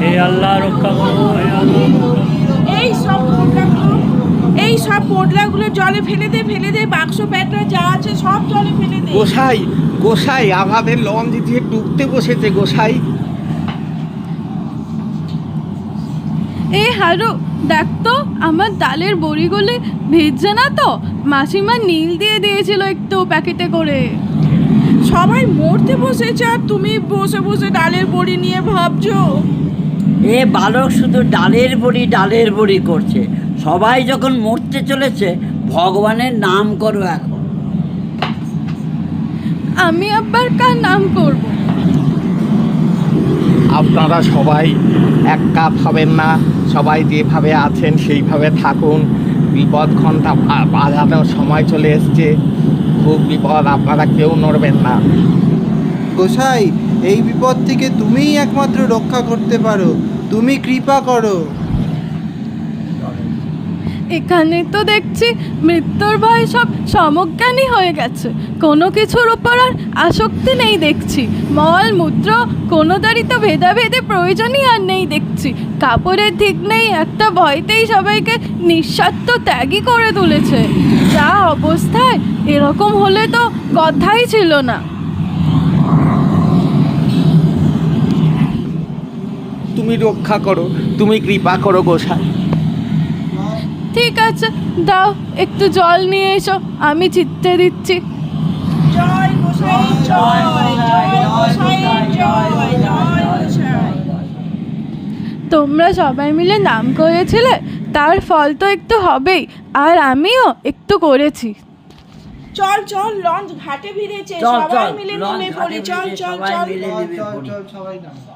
হে আল্লাহ রক্ষা করো এই সব এই সব পোটলাগুলো জলে ফেলে দে ফেলে দে বাক্স প্যাটরা যা আছে সব জলে ফেলে দে। গোসাই গোসাই আমাদের লঞ্চ দিয়ে ডুবতে বসেছে গোসাই। এ হারু দেখ তো আমার ডালের বড়িগুলো ভেজছে না তো? মাসিমা নীল দিয়ে দিয়েছিল একটু প্যাকেটে করে। সবাই মরতে বসেছে আর তুমি বসে বসে ডালের বড়ি নিয়ে ভাবছ? এ বালক শুধু ডালের বড়ি ডালের বড়ি করছে। সবাই যখন মরতে চলেছে ভগবানের নাম করো এখন। আমি আবার কার নাম করব? আপনারা সবাই এক কাপ হবেন না সবাই যেভাবে আছেন সেইভাবে থাকুন। বিপদ ঘণ্টা বা- বাজানোর সময় চলে এসছে। খুব বিপদ, আপনারা কেউ নড়বেন না। গোসাই, এই বিপদ থেকে তুমিই একমাত্র রক্ষা করতে পারো। তুমি কৃপা করো। এখানে তো দেখছি মৃত্যুর ভয় সব সমজ্ঞানী হয়ে গেছে। কোনো কিছুর উপর আর আসক্তি নেই দেখছি। মল, মূত্র, কোনো দাঁড়ি তো ভেদাভেদে প্রয়োজনই আর নেই দেখছি। কাপড়ের ঠিক নেই, একটা ভয়তেই সবাইকে নিঃস্বার্থ ত্যাগই করে তুলেছে। যা অবস্থায় এরকম হলে তো কথাই ছিল না। তুমি রক্ষা করো, তুমি কৃপা করো গোসাই। ঠিক আছে দাও একটু জল নিয়ে এসো আমি চিত্তে দিচ্ছি। তোমরা সবাই মিলে নাম করেছিলে তার ফল তো একটু হবেই আর আমিও একটু করেছি। চল চল লঞ্চ ঘাটে ভিড়েছে সবাই মিলে নেমে পড়ি চল চল সবাই চল। মিলে নেমে পড়ি। সবাই নামো।